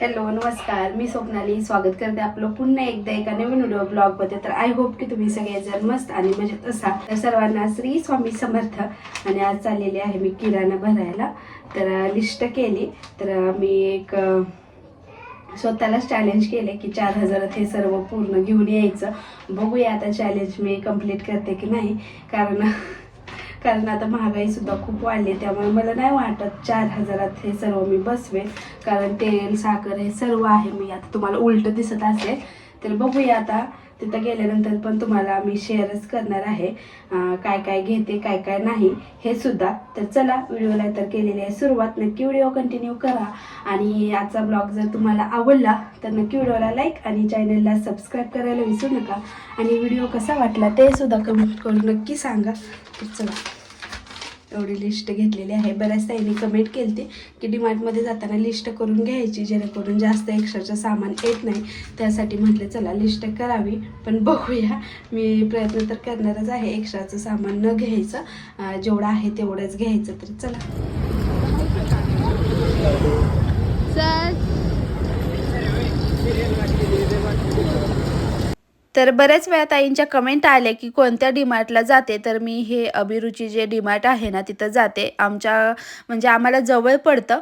Hello नमस्कार. मी स्वप्नाली. स्वागत करते आपलं पुन्हा एकदा एका नवीन व्हिडिओ ब्लॉगमध्ये तर आय होप की तुम्ही सगळेजण मस्त आणि मजेत असा तर सर्वांना श्री स्वामी समर्थ. आणि आज चाललेली आहे मी किराणा भरायला. तर लिस्ट केली. तर मी एक स्वतःलाच चॅलेंज केले की चार हजारात हे सर्व पूर्ण घेऊन यायचं. बघूया आता चॅलेंज मी कंप्लीट करते की नाही. कारण कारण आता महागाई सुद्धा खूप वाढली त्यामुळे मला नाही वाटत चार हजारात हे सर्व मी बसवे कारण तेल साखर हे सर्व आहे मी. आता तुम्हाला उलट दिसत असेल तर बघूया आता तिथं गेल्यानंतर पण तुम्हाला मी शेअरच करणार आहे. काय काय घेते काय काय नाही हे सुद्धा. तर चला व्हिडिओला तर केलेली आहे सुरुवात. नक्की व्हिडिओ कंटिन्यू करा. आणि आजचा ब्लॉग जर तुम्हाला आवडला तर नक्की व्हिडिओला लाईक आणि चॅनलला सबस्क्राईब करायला विसरू नका. आणि व्हिडिओ कसा वाटला ते सुद्धा कमेंट करून नक्की सांगा. तर चला. एवढी लिस्ट घेतलेली आहे. बऱ्याच ताईंनी कमेंट केली होती की डीमार्टमध्ये जाताना लिस्ट करून घ्यायची जेणेकरून जास्त एक्स्ट्राचं सामान येत नाही. त्यासाठी म्हटलं चला लिस्ट करावी पण बघूया. मी प्रयत्न तर करणारच आहे एक्स्ट्राचं सामान न घ्यायचं. जेवढं आहे तेवढंच घ्यायचं तर चला. तर बऱ्याच वेळा ताईंच्या कमेंट आल्या की कोणत्या डीमार्टला जाते? तर मी हे अभिरुची जे डीमार्ट आहे ना तिथं जाते. आमच्या म्हणजे आम्हाला जवळ पडतं.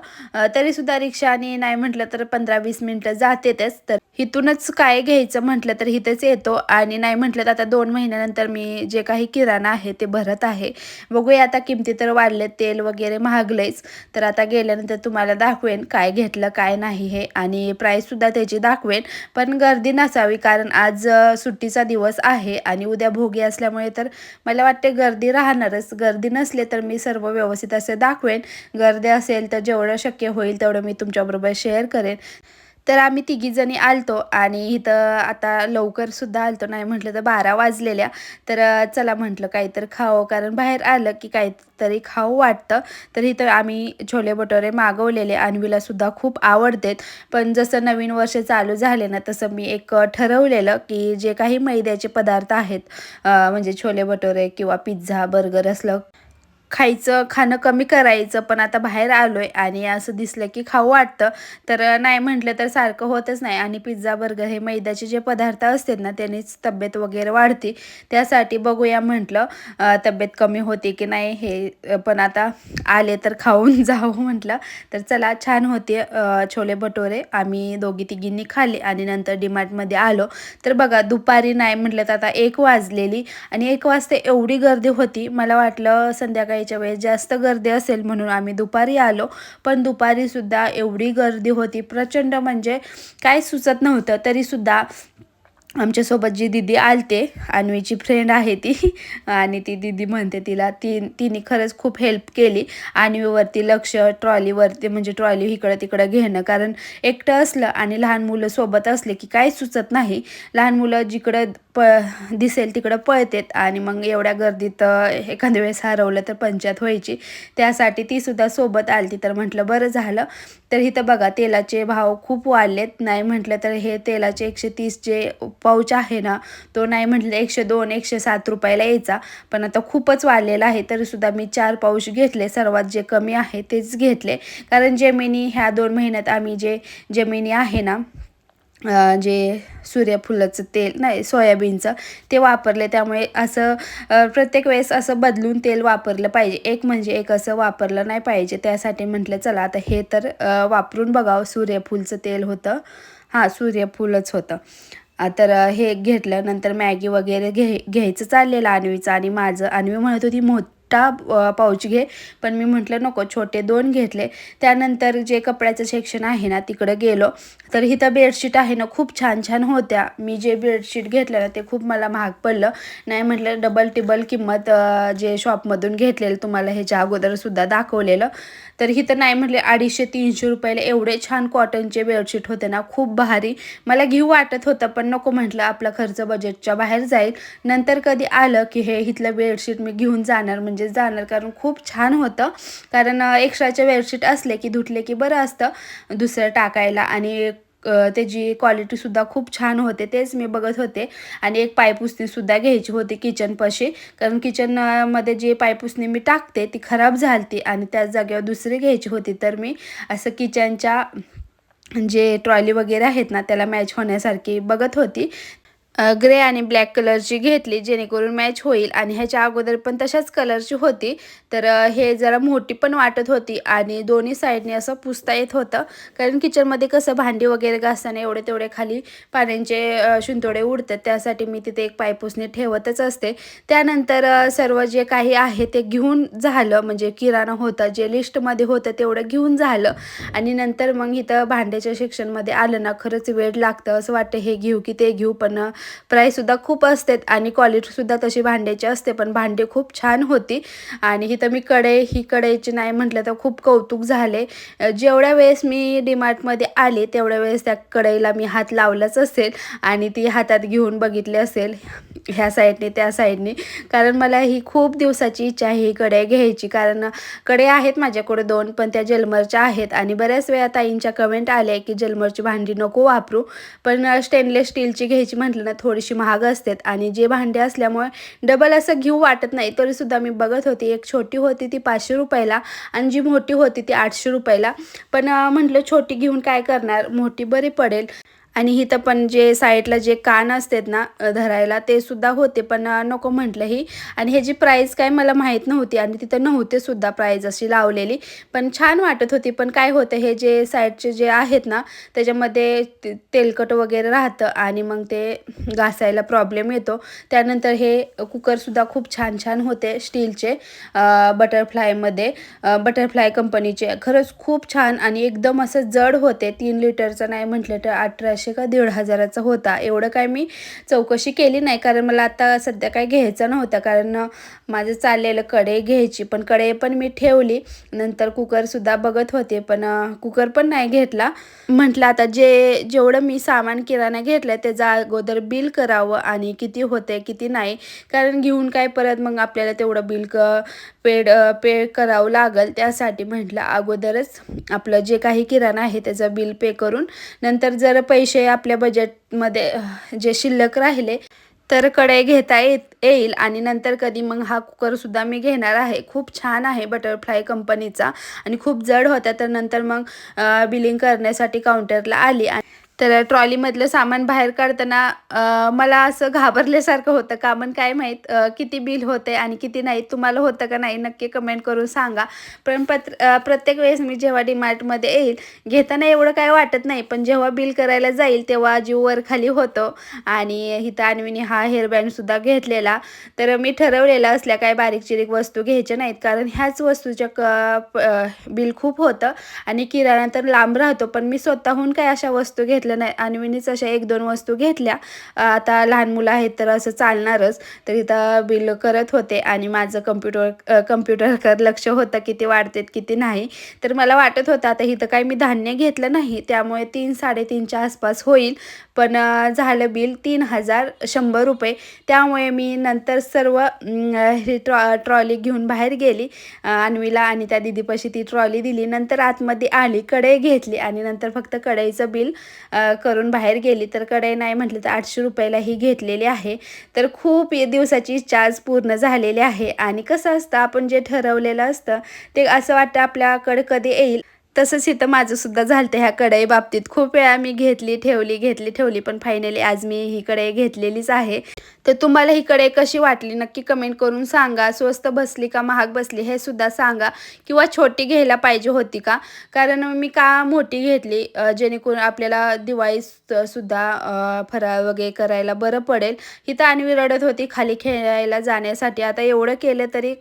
तरीसुद्धा रिक्षाने नाही म्हटलं तर पंधरा वीस मिनटं जातेच तर इथूनच काय घ्यायचं म्हटलं तर इथेच येतो. आणि नाही म्हटलं तर आता दोन महिन्यानंतर मी जे काही किराणा आहे ते भरत आहे. बघूया आता किमती तर वाढले तेल वगैरे महागलेच तर आता गेल्यानंतर तुम्हाला दाखवेन काय घेतलं काय नाही हे. आणि प्राईससुद्धा त्याची दाखवेन. पण गर्दी नसावी कारण आज सुट्टीचा दिवस आहे आणि उद्या भोगी असल्यामुळे तर मला वाटते गर्दी राहणारच. गर्दी नसले तर मी सर्व व्यवस्थित असे दाखवेन. गर्दी असेल तर जेवढं शक्य होईल तेवढं मी तुमच्याबरोबर शेअर करेन. तर आम्ही तिघीजणी आलतो आणि इथं आता लवकर सुद्धा आलतो. नाही म्हटलं तर बारा वाजलेल्या. तर चला म्हटलं काहीतरी खावं. कारण बाहेर आलं की काहीतरी खाऊ वाटतं. तर इथं आम्ही छोले भटोरे मागवलेले अन्वीला सुद्धा खूप आवडतेत. पण जसं नवीन वर्ष चालू झाले ना तसं मी एक ठरवलेलं की जे काही मैद्याचे पदार्थ आहेत म्हणजे छोले भटोरे किंवा पिझ्झा बर्गर असलं खायचं खाणं कमी करायचं पण आता बाहेर आलो आहे आणि असं दिसलं की खाऊ वाटतं. तर नाही म्हटलं तर सारखं होतच नाही. आणि पिझ्झा बर्गर हे मैद्याचे जे पदार्थ असतात ना त्यांनीच तब्येत वगैरे वाढते. त्यासाठी बघूया म्हटलं तब्येत कमी होते की नाही हे पण आता आले तर खाऊन जावं म्हटलं. तर चला छान होते छोले भटोरे. आम्ही दोघी तिघींनी खाल्ले आणि नंतर डीमार्टमध्ये आलो. तर बघा दुपारी नाही म्हटलं तर आता एक वाजलेली आणि एक वाजता एवढी गर्दी होती. मला वाटलं संध्याकाळी करायच्या वेळेस जास्त गर्दी असेल म्हणून आम्ही दुपारी आलो. पण दुपारीसुद्धा एवढी गर्दी होती. प्रचंड म्हणजे काय सुचत नव्हतं. तरीसुद्धा आमच्यासोबत जी दिदी आलते अन्वीची फ्रेंड आहे ती. आणि ती दिदी म्हणते तिला ती तिने खरंच खूप हेल्प केली. अन्वीवरती लक्ष ट्रॉलीवरती म्हणजे ट्रॉली इकडं तिकडं घेणं. कारण एकटं असलं आणि लहान मुलं सोबत असले की काही सुचत नाही. लहान मुलं जिकडं प दिसेल तिकडं पळतेत. आणि मग एवढ्या गर्दीत एखाद्या वेळेस हरवलं तर पंचायत व्हायची. त्यासाठी ती सुद्धा सोबत आलती. तर म्हटलं बरं झालं. तर इथं बघा तेलाचे भाव खूप वाढलेत. नाही म्हटलं तर हे तेलाचे एकशे तीसचे पाऊच आहे ना तो नाही म्हटलं एकशे दोन एकशे सात रुपयाला यायचा. पण आता खूपच वाढलेला आहे. तरीसुद्धा मी चार पाऊच घेतले. सर्वात जे कमी आहे तेच घेतले. कारण जमिनी ह्या दोन महिन्यात आम्ही जे जमिनी आहे ना जे सूर्यफुलाचं तेल नाही सोयाबीनचं ते वापरले. त्यामुळे असं प्रत्येक वेळेस असं बदलून तेल वापरलं पाहिजे. एक म्हणजे एक असं वापरलं नाही पाहिजे. त्यासाठी म्हटलं चला आता हे तर वापरून बघावं. सूर्यफूलचं तेल होतं. हां सूर्यफूलच होतं. तर हे घेतलं नंतर मॅगी वगैरे घे घ्यायचं चाललेलं अन्वीचं आणि माझं अन्वी म्हणत होती मोठा पाऊच घे. पण मी म्हटलं नको छोटे दोन घेतले. त्यानंतर जे कपड्याचं सेक्शन आहे ना तिकडं गेलो. तर हिथं बेडशीट आहे ना खूप छान छान होत्या. मी जे बेडशीट घेतलं ना ते खूप मला महाग पडलं. नाही म्हटलं डबल टिबल किंमत जे शॉपमधून घेतलेलं तुम्हाला ह्याच्या अगोदरसुद्धा दाखवलेलं. तर हिथं नाही म्हटले अडीचशे तीनशे रुपयाला एवढे छान कॉटनचे बेडशीट होते ना खूप भारी. मला घेऊ वाटत होतं पण नको म्हटलं आपला खर्च बजेटच्या बाहेर जाईल. नंतर कधी आलं की हे इथलं बेडशीट मी घेऊन जाणार म्हणजे म्हणजे जाणार. कारण खूप छान होतं. कारण एक्स्ट्राचे बेडशीट असले की धुतले की बरं असतं. दुसरं टाकायला आणि त्याची क्वालिटीसुद्धा खूप छान होते. तेच मी बघत होते. आणि एक पायपुसणीसुद्धा घ्यायची होती किचनपाशी कारण किचनमध्ये जी पायपुसणी मी टाकते ती खराब झालती आणि त्याच जागेवर दुसरी घ्यायची होती. तर मी असं किचनच्या जे ट्रॉली वगैरे आहेत ना त्याला मॅच होण्यासारखी बघत होती. ग्रे आणि ब्लॅक कलरची घेतली जेणेकरून मॅच होईल. आणि ह्याच्या अगोदर पण तशाच कलरची होती. तर हे जरा मोठी पण वाटत होती आणि दोन्ही साईडने असं पुसता येत होतं. कारण किचनमध्ये कसं भांडी वगैरे घासताना एवढे तेवढे खाली पाण्याचे शिंतोडे उडतात. त्यासाठी मी तिथे एक पायपुसणी ठेवतच असते. त्यानंतर सर्व जे काही आहे ते घेऊन झालं. म्हणजे किराणा होता जे लिस्टमध्ये होतं तेवढं घेऊन झालं. आणि नंतर मग इथं भांड्याच्या शिक्षणमध्ये आलं ना खरंच वेळ लागतं. असं वाटतं हे घेऊ की ते घेऊ. पण प्राईससुद्धा खूप असते आणि क्वालिटीसुद्धा तशी भांड्याची असते पण भांडी खूप छान होती. आणि इथं मी कडे ही कडेची नाही म्हटलं तर खूप कौतुक झाले. जेवढ्या वेळेस मी डीमार्टमध्ये आले तेवढ्या वेळेस त्या कढईला मी हात लावलाच असेल आणि ती हातात घेऊन बघितली असेल ह्या साईडने त्या साईडने. कारण मला ही खूप दिवसाची इच्छा आहे ही कढई घ्यायची. कारण कडे आहेत माझ्याकडे दोन पण त्या जलमरच्या आहेत. आणि बऱ्याच वेळा ताईंच्या कमेंट आल्या की जलमरची भांडी नको वापरू. पण स्टेनलेस स्टीलची घ्यायची म्हटलं ना थोडीशी महाग असतात आणि जे भांडे असल्यामुळे डबल असं घेऊ वाटत नाही. तरीसुद्धा मी बघत होती. एक छोटी होती ती पाचशे रुपयाला आणि जी मोठी होती ती आठशे रुपयाला. पण म्हटलं छोटी घेऊन काय करणार? मोठी बरी पडेल. आणि इथं पण जे साईडला जे कान असतात ना धरायला ते सुद्धा होते. पण नको म्हटलं ही आणि ह्याची प्राईस काय मला माहीत नव्हती. आणि तिथं नव्हते सुद्धा प्राईज अशी लावलेली. पण छान वाटत होती. पण काय होतं हे जे साईडचे जे आहेत ना त्याच्यामध्ये तेलकट वगैरे राहतं आणि मग ते घासायला प्रॉब्लेम येतो. त्यानंतर हे कुकरसुद्धा खूप छान छान होते स्टीलचे बटरफ्लायमध्ये बटरफ्लाय कंपनीचे खरंच खूप छान आणि एकदम असं जड होते. तीन लिटरचं नाही म्हटलं तर अठराशे अठराशे का दीड हजाराचा होता. एवढं काय मी चौकशी केली नाही. कारण मला आता सध्या काय घ्यायचं नव्हतं. कारण माझं चाललेलं कढई घ्यायची. पण कढई पण मी ठेवली. नंतर कुकरसुद्धा बघत होते. पण कुकर पण नाही घेतला. म्हटलं आता जे जेवढं मी सामान किराणा घेतलं त्याचा अगोदर बिल करावं आणि किती होते किती नाही. कारण घेऊन काय परत मग आपल्याला तेवढं बिल क पेड पे करावं लागेल. त्यासाठी म्हटलं अगोदरच आपलं जे काही किराणा आहे त्याचं बिल पे करून. नंतर जर पैसे पैसे आपल्या बजेटमध्ये जे शिल्लक राहिले तर कढई घेता येत येईल. आणि नंतर कधी मग हा कुकरसुद्धा मी घेणार आहे. खूप छान आहे बटरफ्लाय कंपनीचा आणि खूप जड होता तर नंतर मग बिलिंग करण्यासाठी काउंटरला आली. आणि तर ट्रॉलीमधलं सामान बाहेर काढताना मला असं घाबरल्यासारखं होतं का? पण काय माहीत किती बिल होते आणि किती नाही तुम्हाला होतं का नाही नक्की कमेंट करून सांगा. पण पत्र प्रत्येक वेळेस मी जेव्हा डीमार्टमध्ये येईल घेताना एवढं काय वाटत नाही. पण जेव्हा बिल करायला जाईल तेव्हा जीव वर खाली होतो. आणि इथं अन्वीने हा हेअरबँडसुद्धा घेतलेला. तर मी ठरवलेला असल्या काय बारीक चिरीक वस्तू घ्यायच्या नाहीत. कारण ह्याच वस्तूच्या क बिल खूप होतं. आणि किराणा तर लांब राहतो. पण मी स्वतःहून काय अशा वस्तू घेत घेतलं नाही. अन्वीनीच अशा एक दोन वस्तू घेतल्या. आता लहान मुलं आहेत तर असं चालणारच. तर इथं बिल करत होते आणि माझं कम्प्युटर कम्प्युटरकडे लक्ष होतं किती वाढतेत किती नाही. तर मला वाटत होतं आता इथं काही मी धान्य घेतलं नाही. त्यामुळे तीन साडेतीनच्या आसपास होईल. पण झालं बिल तीन हजार शंभर रुपये. त्यामुळे मी नंतर सर्व ही ट्रॉ ट्रॉली घेऊन बाहेर गेली. अन्वीला आणि त्या दिदीपाशी ती ट्रॉली दिली. नंतर आतमध्ये आली कढई घेतली. आणि नंतर फक्त कढईचं बिल करून बाहेर गेली तर कडे नाही म्हटलं तर आठशे रुपयाला ही घेतलेली आहे. तर खूप दिवसाची इच्छा आज पूर्ण झालेली आहे. आणि कसं असतं आपण जे ठरवलेलं असतं ते असं वाटतं आपल्याकडे कधी येईल. तसंच इथं माझंसुद्धा झालं झालं ह्या कढई बाबतीत. खूप वेळा मी घेतली ठेवली घेतली ठेवली पण फायनली आज मी ही कढई घेतलेलीच आहे. तर तुम्हाला ही कढई कशी वाटली नक्की कमेंट करून सांगा. स्वस्त बसली का महाग बसली हे सुद्धा सांगा. किंवा छोटी घ्यायला पाहिजे होती का? कारण मी का मोठी घेतली? जेणेकरून आपल्याला दिवाळी सुद्धा फराळ वगैरे करायला बरं पडेल. इथं आणवी रडत होती खाली खेळायला जाण्यासाठी. आता एवढं केलं तरी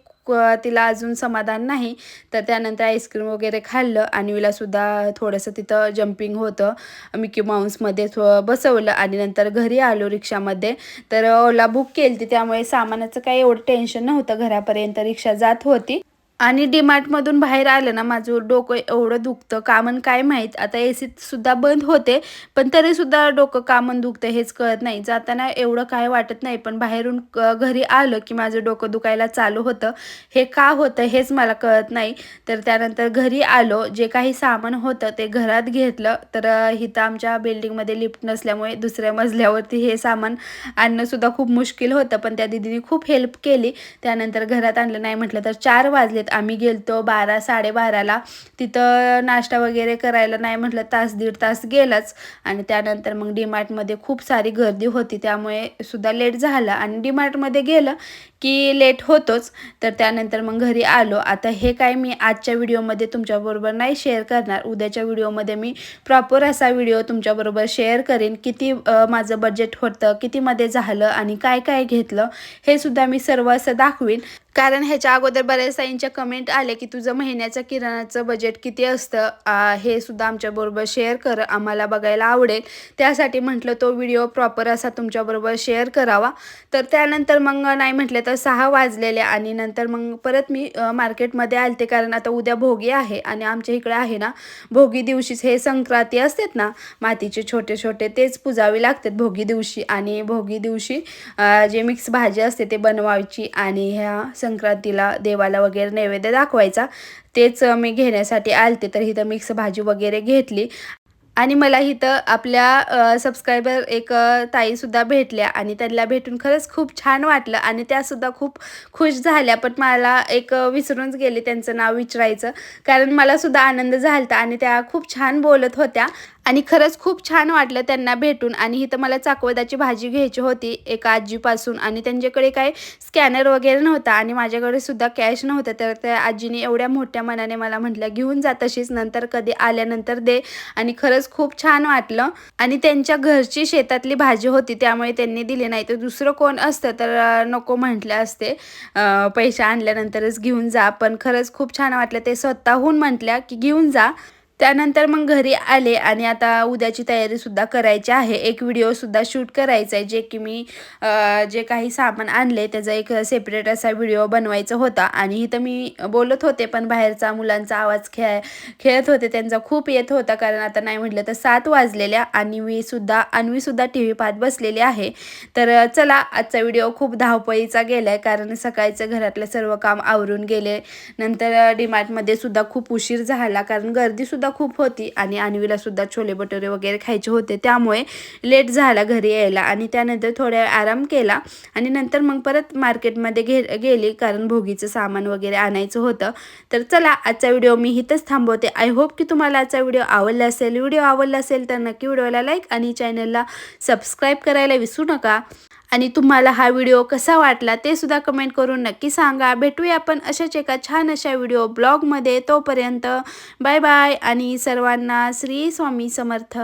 तिला अजून समाधान नाही. तर त्यानंतर आईस्क्रीम वगैरे खाल्लं. आणि सुद्धा थोडंसं तिथं जम्पिंग होतं. मिकी माऊन्समध्ये बसवलं. आणि नंतर घरी आलो रिक्षामध्ये. तर ओला बुक केली होती त्यामुळे सामानाचं काही एवढं टेन्शन नव्हतं. घरापर्यंत रिक्षा जात होती. आणि डीमार्टमधून बाहेर आलं ना माझं डोकं एवढं दुखतं. कामन काय माहीत? आता ए सुद्धा बंद होते पण तरीसुद्धा डोकं कामन दुखतं हेच कळत नाही. जाताना एवढं काय वाटत नाही पण बाहेरून घरी आलं की माझं डोकं दुखायला चालू होतं. हे का होतं हेच मला कळत नाही. तर त्यानंतर घरी आलो जे काही सामान होतं ते घरात घेतलं. तर इथं आमच्या बिल्डिंगमध्ये लिफ्ट नसल्यामुळे दुसऱ्या मजल्यावरती हे सामान आणणंसुद्धा खूप मुश्किल होतं. पण त्या दिदीने खूप हेल्प केली. त्यानंतर घरात आणलं नाही म्हटलं तर चार वाजले. आहेत. आम्ही गेलतो बारा साडेबाराला. तिथं नाश्ता वगैरे करायला नाही म्हटलं तास दीड तास गेलाच. आणि त्यानंतर मग डीमार्टमध्ये खूप सारी गर्दी होती. त्यामुळे सुद्धा लेट झालं. आणि डीमार्टमध्ये गेलं की लेट होतोच तर त्यानंतर मग घरी आलो. आता हे काय मी आजच्या व्हिडिओमध्ये तुमच्याबरोबर नाही शेअर करणार. उद्याच्या व्हिडिओमध्ये मी प्रॉपर असा व्हिडिओ तुमच्याबरोबर शेअर करेन. किती माझं बजेट होतं कितीमध्ये झालं आणि काय काय घेतलं हे सुद्धा मी सर्व असं दाखवीन. कारण ह्याच्या अगोदर बऱ्याच ताईंच्या कमेंट आले की तुझं महिन्याचं किराणाचं बजेट किती असतं? हे सुद्धा आमच्याबरोबर शेअर कर. आम्हाला बघायला आवडेल. त्यासाठी म्हटलं तो व्हिडिओ प्रॉपर असा तुमच्याबरोबर शेअर करावा. तर त्यानंतर मग नाही म्हटलं तर सहा वाजलेले आणि नंतर मग परत मी मार्केटमध्ये आलते कारण आता उद्या भोगी आहे आणि आमच्या इकडे आहे ना भोगी दिवशीच हे संक्रांती असतात ना मातीचे छोटे छोटे तेच पुजावे लागतात भोगी दिवशी आणि भोगी दिवशी जे मिक्स भाजी असते ते बनवायची आणि ह्या संक्रांतीला देवाला वगैरे नैवेद्य दाखवायचा. तेच मी घेण्यासाठी आलते तर इथं मिक्स भाजी वगैरे घेतली. आणि मला इथं आपल्या सबस्क्रायबर एक ताईसुद्धा भेटल्या आणि त्यांना भेटून खरंच खूप छान वाटलं आणि त्यासुद्धा खूप खुश झाल्या. पण मला एक विसरूनच गेले त्यांचं नाव विचारायचं. कारण मलासुद्धा आनंद झाला आणि त्या खूप छान बोलत होत्या. आणि खरंच खूप छान वाटलं त्यांना भेटून. आणि इथं मला चाकवदाची भाजी घ्यायची होती एका आजीपासून. आणि त्यांच्याकडे काय स्कॅनर वगैरे नव्हता आणि माझ्याकडे सुद्धा कॅश नव्हतं. तर त्या आजीने एवढ्या मोठ्या मनाने मला म्हटलं घेऊन जा तशीच नंतर कधी आल्यानंतर दे. आणि खरंच खूप छान वाटलं. आणि त्यांच्या घरची शेतातली भाजी होती त्यामुळे त्यांनी दिली नाही. तर दुसरं कोण असतं तर नको म्हटलं असते. पैसे आणल्यानंतरच घेऊन जा. पण खरंच खूप छान वाटलं. ते स्वतःहून म्हटल्या की घेऊन जा. त्यानंतर मग घरी आले आणि आता उद्याची तयारीसुद्धा करायची आहे. एक व्हिडिओसुद्धा शूट करायचा आहे जे की मी जे काही सामान आणले त्याचा एक सेपरेट असा व्हिडिओ बनवायचा होता. आणि इथं मी बोलत होते पण बाहेरचा मुलांचा आवाज खेळ खेळत होते त्यांचा खूप येत होता कारण आता नाही म्हटलं तर सात वाजलेल्या आणि मी सुद्धा अन्वीसुद्धा टी व्ही पाहत बसलेली आहे. तर चला आजचा व्हिडिओ खूप धावपळीचा गेला आहे कारण सकाळचं घरातलं सर्व काम आवरून गेले. नंतर डीमार्टमध्ये सुद्धा खूप उशीर झाला कारण गर्दीसुद्धा सुद्धा खूप होती आणि आणवीला सुद्धा छोले भटुरे वगैरे खायचे होते. त्यामुळे लेट झाला घरी यायला आणि त्यानंतर थोड्या आराम केला आणि नंतर मग परत मार्केटमध्ये घे गेली कारण भोगीचं सामान वगैरे आणायचं होतं. तर चला आजचा व्हिडिओ मी इथंच थांबवते. आय होप की तुम्हाला आजचा व्हिडिओ आवडला असेल. व्हिडिओ आवडला असेल तर नक्की व्हिडिओला लाईक आणि चॅनलला सबस्क्राईब करायला विसरू नका. आणि तुम्हाला हा व्हिडिओ कसा वाटला ते सुद्धा कमेंट करून नक्की सांगा. भेटूया आपण अशाच एका छान अशा व्हिडिओ ब्लॉगमध्ये तोपर्यंत बाय बाय आणि सर्वांना श्री स्वामी समर्थ.